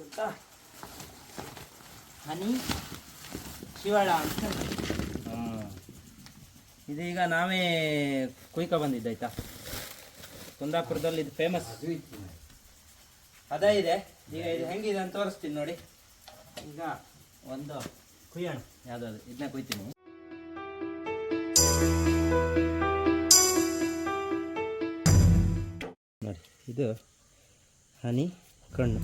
ಗೊತ್ತಾ? ಹನಿ ಶಿವಳ ಅಂತ. ಇದೀಗ ನಾವೇ ಕುಯ್ಕ ಬಂದಿದ್ದಾಯ್ತಾ ಕುಂದಾಪುರದಲ್ಲಿ ಇದು ಫೇಮಸ್ ಅದೇ ಇದೆ. ಈಗ ಇದು ಹೆಂಗಿದೆ ಅಂತ ತೋರಿಸ್ತೀನಿ ನೋಡಿ. ಈಗ ಒಂದು ಕುಯ್ಯೋಣ. ಯಾವುದಾದ್ರು ಇದನ್ನ ಕುಯ್ತೀನಿ. ನೋಡಿ ಇದು ಹನಿ. ಕಣ್ಣು.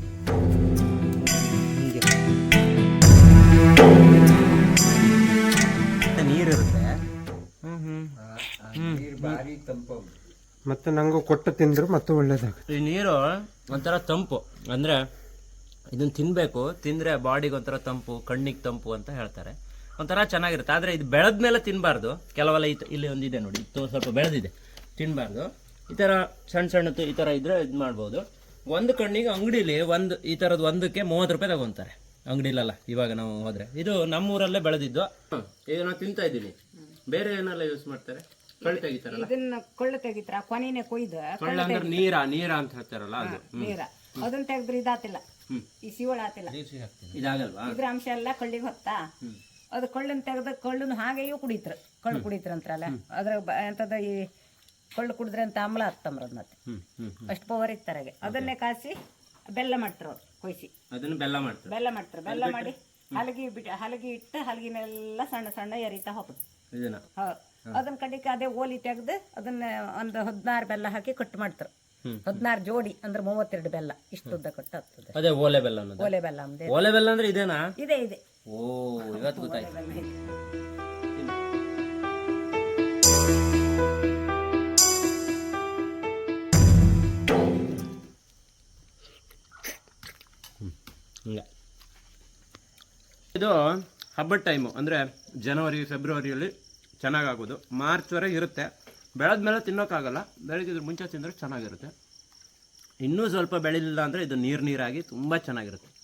ಹಿಂಗೆ. ನೀರಿರುತ್ತೆ ಹ್ಮ್ ಹ್ಮ್. ನೀರು ಭಾರಿ ತಂಪು ಮತ್ತೆ ನಂಗೂ ಕೊಟ್ಟು ತಿಂದ್ರು ಮತ್ತೆ ಒಳ್ಳೇದಾಗುತ್ತೆ. ಈ ನೀರು ಒಂಥರ ತಂಪು. ಅಂದರೆ ಇದನ್ನ ತಿನ್ನಬೇಕು ತಿಂದರೆ ಬಾಡಿಗೆ ಒಂಥರ ತಂಪು ಕಣ್ಣಿಗೆ ತಂಪು ಅಂತ ಹೇಳ್ತಾರೆ. ಒಂಥರ ಚೆನ್ನಾಗಿರುತ್ತೆ. ಆದರೆ ಇದು ಬೆಳೆದ ಮೇಲೆ ತಿನ್ನಬಾರ್ದು ಕೆಲವೆಲ್ಲ ಇತ್ತು ಇಲ್ಲಿ ಒಂದಿದೆ ನೋಡಿ. ಇತ್ತು ಸ್ವಲ್ಪ ಬೆಳೆದಿದೆ. ತಿನ್ನಬಾರ್ದು ಈ ಥರ ಸಣ್ಣ ಸಣ್ಣದು ಈ ಥರ ಇದ್ರೆ ಇದು ಮಾಡ್ಬೋದು. ಒಂದು ಕಣ್ಣಿಗೆ ಅಂಗಡಿಲಿ ಒಂದು ಈ ಥರದ್ದು ಒಂದಕ್ಕೆ ಮೂವತ್ತು ರೂಪಾಯಿ ತಗೊಂತಾರೆ. ಅಂಗಡಿಲಲ್ಲ ಇವಾಗ ನಾವು ಹೋದ್ರೆ. ಇದು ನಮ್ಮೂರಲ್ಲೇ ಬೆಳೆದಿದ್ದು. ಈಗ ನಾವು ತಿಂತಾ ಇದ್ದೀನಿ ಬೇರೆ ಏನೆಲ್ಲ ಯೂಸ್ ಮಾಡ್ತಾರೆ? ಕಳ್ಳಿ ತೆಗಿತಾರಲ್ಲ? ಇದನ್ನ ಕೊಳ್ಳು ತೆಗಿತಾರ ಕೊನೆನೆ ಕೊಯ್ದು ಕಳ್ಳ ಅಂದ್ರೆ ನೀರ ನೀರ ಅಂತ ಹೇಳ್ತಾರಲ್ಲ ಅದು. ನೀರ. ಅದನ್ನ ತೆಗೆದ್ರೆ ಇದಾತಿಲ್ಲ. ಈ ಶಿವಳ ಆತಿಲ್ಲ. ಇದಾಗಲ್ವಾ? ಇದ್ರ ಅಂಶ ಎಲ್ಲ ಕೊಳ್ಳಿಗೆ ಹೊತ್ತಾ? ಅದು ಕೊಳ್ಳನ್ ತೆಗ್ದ ಕೊಳ್ಳನ್ ಹಾಗೆಯೂ ಕುಡಿತ್ರ. ಕಳ್ಳು ಕುಡಿತ್ರ ಅಂತಾರಲ್ಲ ಅದ್ರ ಎಂತದ ಈ ಕೊಳ್ಳು ಕುಡಿದ್ರೆ ಅಂತ ಆಮ್ಲ ಹತ್ತಮ್ರದ್ ಮತ್ತೆ. ಅಷ್ಟು ಪವರ್ ಇತ್ತಾರಾಗೆ. ಅದನ್ನೇ ಕಾಸಿ ಬೆಲ್ಲ ಮಾಡ್ತಾರ ಅವ್ರು ಕೊಯ್ಸಿ. ಅದನ್ನ ಬೆಲ್ಲ ಮಾಡ್ತಾರೆ. ಬೆಲ್ಲ ಮಾಡ್ತಾರೆ. ಬೆಲ್ಲ ಮಾಡಿ ಹಲಗಿ ಬಿಟ್ಟು ಹಲಗಿ ಇಟ್ಟು ಹಲಗಿನೆಲ್ಲ ಸಣ್ಣ ಸಣ್ಣ ಎರಿತಾ ಹೋಗುದು ಅದನ್ನ ಕಡಿಕೆ ಅದೇ ಓಲಿ ತೆಗೆದು ಅದನ್ನ ಒಂದು ಹದಿನಾರು ಬೆಲ್ಲ ಹಾಕಿ ಕಟ್ ಮಾಡ್ತಾರೆ. ಹದಿನಾರು ಜೋಡಿ ಅಂದ್ರೆ ಮೂವತ್ತೆರಡು ಬೆಲ್ಲ. ಇಷ್ಟು ಉದ್ದ ಕಟ್ಟು ಆಗ್ತದೆ ಅದೇ ಓಲೆ ಬೆಲ್ಲ ಓಲೆ ಬೆಲ್ಲ ಓಲೆ ಬೆಲ್ಲ ಅಂದ್ರೆ ಇದೇನಾ? ಇದೆ ಇದೆ. ಓ ಇವತ್ತು ಗೊತ್ತಾಯ್ತು. ಹಿಂಗೆ. ಇದು ಹಬ್ಬದ ಟೈಮು ಅಂದರೆ ಜನವರಿ, ಫೆಬ್ರವರಿಯಲ್ಲಿ ಚೆನ್ನಾಗಾಗೋದು. ಮಾರ್ಚ್ವರೆಗೆ ಇರುತ್ತೆ. ಬೆಳೆದ ಮೇಲೆ ತಿನ್ನೋಕ್ಕಾಗಲ್ಲ. ಬೆಳಗ್ಗೆ ಮುಂಚೆ ತಿಂದರೆ ಚೆನ್ನಾಗಿರುತ್ತೆ. ಇನ್ನೂ ಸ್ವಲ್ಪ ಬೆಳಿಲಿಲ್ಲ ಅಂದರೆ ಇದು ನೀರು ನೀರಾಗಿ ತುಂಬ ಚೆನ್ನಾಗಿರುತ್ತೆ.